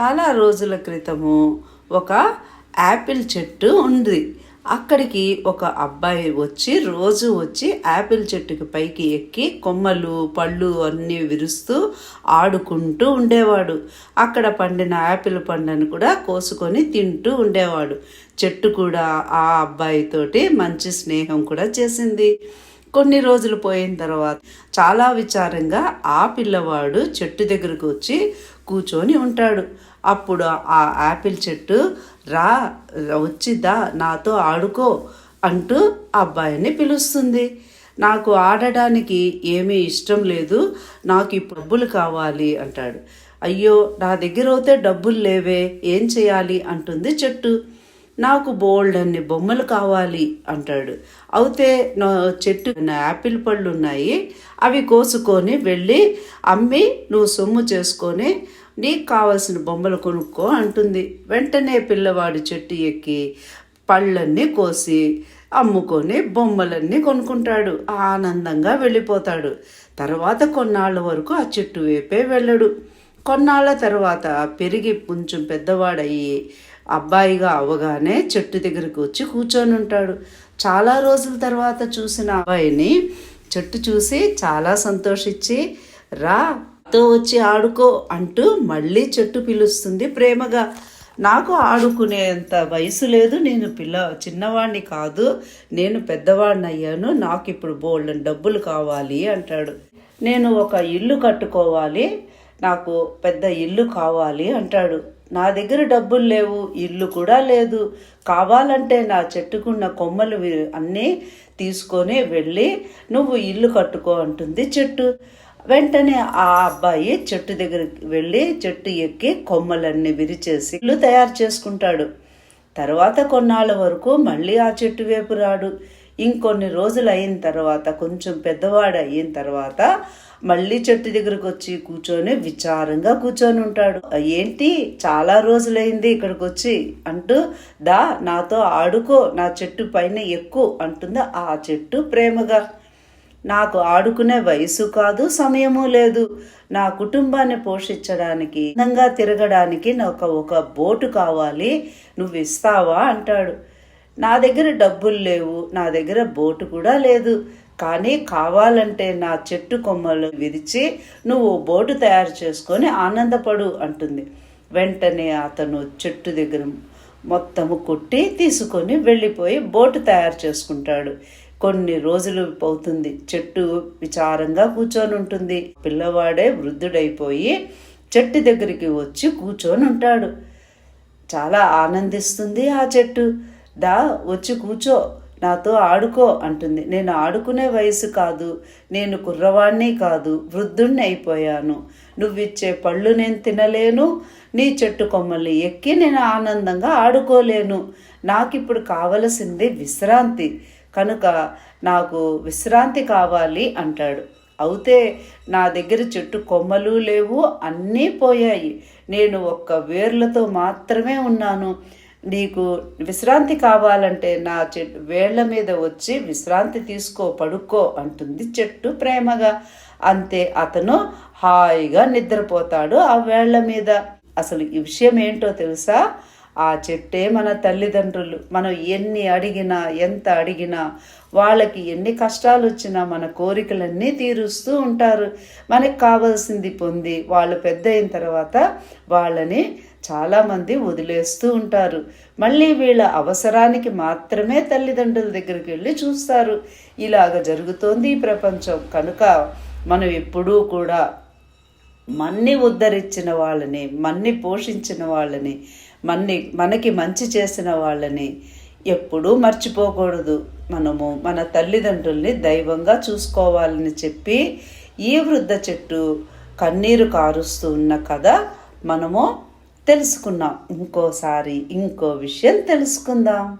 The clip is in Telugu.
చాలా రోజుల క్రితము ఒక యాపిల్ చెట్టు ఉంది. అక్కడికి ఒక అబ్బాయి వచ్చి రోజు వచ్చి యాపిల్ చెట్టుకి పైకి ఎక్కి కొమ్మలు పళ్ళు అన్నీ విరుస్తూ ఆడుకుంటూ ఉండేవాడు. అక్కడ పండిన యాపిల్ పండును కూడా కోసుకొని తింటూ ఉండేవాడు. చెట్టు కూడా ఆ అబ్బాయితోటి మంచి స్నేహం కూడా చేసింది. కొన్ని రోజులు పోయిన తర్వాత చాలా విచారంగా ఆ పిల్లవాడు చెట్టు దగ్గరకు వచ్చి కూర్చొని ఉంటాడు. అప్పుడు ఆ యాపిల్ చెట్టు రా వచ్చిదా నాతో ఆడుకో అంటూ ఆ అబ్బాయిని పిలుస్తుంది. నాకు ఆడడానికి ఏమీ ఇష్టం లేదు నాకు ఇప్పుడు డబ్బులు కావాలి అంటాడు. అయ్యో నా దగ్గర అయితే డబ్బులు లేవే ఏం చేయాలి? అంటుంది చెట్టు. నాకు బోల్డ్ అన్ని బొమ్మలు కావాలి అంటాడు. అయితే నా చెట్టు యాపిల్ పళ్ళు ఉన్నాయి. అవి కోసుకొని వెళ్ళి అమ్మి నువ్వు సొమ్ము చేసుకొని నీకు కావలసిన బొమ్మలు కొనుక్కో అంటుంది. వెంటనే పిల్లవాడు చెట్టు ఎక్కి పళ్ళన్నీ కోసి అమ్ముకొని బొమ్మలన్నీ కొనుక్కుంటాడు. ఆనందంగా వెళ్ళిపోతాడు. తర్వాత కొన్నాళ్ళ వరకు ఆ చెట్టు వైపే వెళ్ళడు. కొన్నాళ్ళ తర్వాత పెరిగి కొంచెం పెద్దవాడయ్యి అబ్బాయిగా అవగానే చెట్టు దగ్గరికి వచ్చి కూర్చొని ఉంటాడు. చాలా రోజుల తర్వాత చూసిన అబ్బాయిని చెట్టు చూసి చాలా సంతోషించి రా తో వచ్చి ఆడుకో అంటూ మళ్ళీ చెట్టు పిలుస్తుంది ప్రేమగా. నాకు ఆడుకునేంత వయసు లేదు. నేను పిల్ల చిన్నవాడిని కాదు. నేను పెద్దవాడిని అయ్యాను. నాకు ఇప్పుడు బోల్డెన్ డబ్బులు కావాలి అంటాడు. నేను ఒక ఇల్లు కట్టుకోవాలి. నాకు పెద్ద ఇల్లు కావాలి అంటాడు. నా దగ్గర డబ్బులు లేవు ఇల్లు కూడా లేదు. కావాలంటే నా చెట్టుకున్న కొమ్మలు అన్నీ తీసుకొని వెళ్ళి నువ్వు ఇల్లు కట్టుకో అంటుంది చెట్టు. వెంటనే ఆ అబ్బాయి చెట్టు దగ్గరికి వెళ్ళి చెట్టు ఎక్కి కొమ్మలన్నీ విరిచేసి ఇల్లు తయారు చేసుకుంటాడు. తర్వాత కొన్నాళ్ళ వరకు మళ్ళీ ఆ చెట్టు వైపు రాడు. ఇంకొన్ని రోజులు అయిన తర్వాత కొంచెం పెద్దవాడు అయిన తర్వాత మళ్ళీ చెట్టు దగ్గరకు వచ్చి కూర్చొని విచారంగా కూర్చొని ఉంటాడు. ఏంటి? చాలా రోజులైంది ఇక్కడికి వచ్చి అంటూ దా నాతో ఆడుకో నా చెట్టు పైన ఎక్కువ అంటుంది ఆ చెట్టు ప్రేమగా. నాకు ఆడుకునే వయసు కాదు సమయము లేదు. నా కుటుంబాన్ని పోషించడానికి అందంగా తిరగడానికి నాకు ఒక బోటు కావాలి నువ్వు ఇస్తావా? అంటాడు. నా దగ్గర డబ్బులు లేవు నా దగ్గర బోటు కూడా లేదు. కానీ కావాలంటే నా చెట్టు కొమ్మలు విరిచి నువ్వు బోటు తయారు చేసుకొని ఆనందపడు అంటుంది. వెంటనే అతను చెట్టు దగ్గర మొత్తము కొట్టి తీసుకొని వెళ్ళిపోయి బోటు తయారు చేసుకుంటాడు. కొన్ని రోజులు అవుతుంది చెట్టు విచారంగా కూర్చొని ఉంటుంది. పిల్లవాడే వృద్ధుడైపోయి చెట్టు దగ్గరికి వచ్చి కూర్చొని ఉంటాడు. చాలా ఆనందిస్తుంది ఆ చెట్టు. దా వచ్చి కూర్చో. నాతో ఆడుకో అంటుంది. నేను ఆడుకునే వయసు కాదు నేను కుర్రవాణ్ణి కాదు వృద్ధుణ్ణి అయిపోయాను. నువ్విచ్చే పళ్ళు నేను తినలేను నీ చెట్టు కొమ్మల్ని ఎక్కి నేను ఆనందంగా ఆడుకోలేను. నాకు ఇప్పుడు కావలసింది విశ్రాంతి. కనుక నాకు విశ్రాంతి కావాలి అంటాడు. అయితే నా దగ్గర చెట్టు కొమ్మలు లేవు అన్నీ పోయాయి. నేను ఒక్క వేర్లతో మాత్రమే ఉన్నాను. నీకు విశ్రాంతి కావాలంటే నా చెట్టు వేళ్ళ మీద వచ్చి విశ్రాంతి తీసుకో పడుకో అంటుంది చెట్టు ప్రేమగా. అంతే అతను హాయిగా నిద్రపోతాడు ఆ వేళ్ళ మీద. అసలు ఈ విషయం ఏంటో తెలుసా? ఆ చెట్టే మన తల్లిదండ్రులు. మనం ఎన్ని అడిగినా ఎంత అడిగినా వాళ్ళకి ఎన్ని కష్టాలు వచ్చినా మన కోరికలన్నీ తీరుస్తూ ఉంటారు. మనకు కావాల్సింది పొంది వాళ్ళు పెద్ద అయిన తర్వాత వాళ్ళని చాలామంది వదిలేస్తూ ఉంటారు. మళ్ళీ వీళ్ళ అవసరానికి మాత్రమే తల్లిదండ్రుల దగ్గరికి వెళ్ళి చూస్తారు. ఇలాగ జరుగుతోంది ఈ ప్రపంచం. కనుక మనం ఎప్పుడూ కూడా మన్ని ఉద్ధరించిన వాళ్ళని మన్ని పోషించిన వాళ్ళని మన్ని మనకి మంచి చేసిన వాళ్ళని ఎప్పుడూ మర్చిపోకూడదు. మనము మన తల్లిదండ్రుల్ని దైవంగా చూసుకోవాలని చెప్పి ఈ వృద్ధ చెట్టు కన్నీరు కారుస్తూ ఉన్న కథ మనము తెలుసుకున్నాం ఇంకోసారి ఇంకో విషయం తెలుసుకుందాం.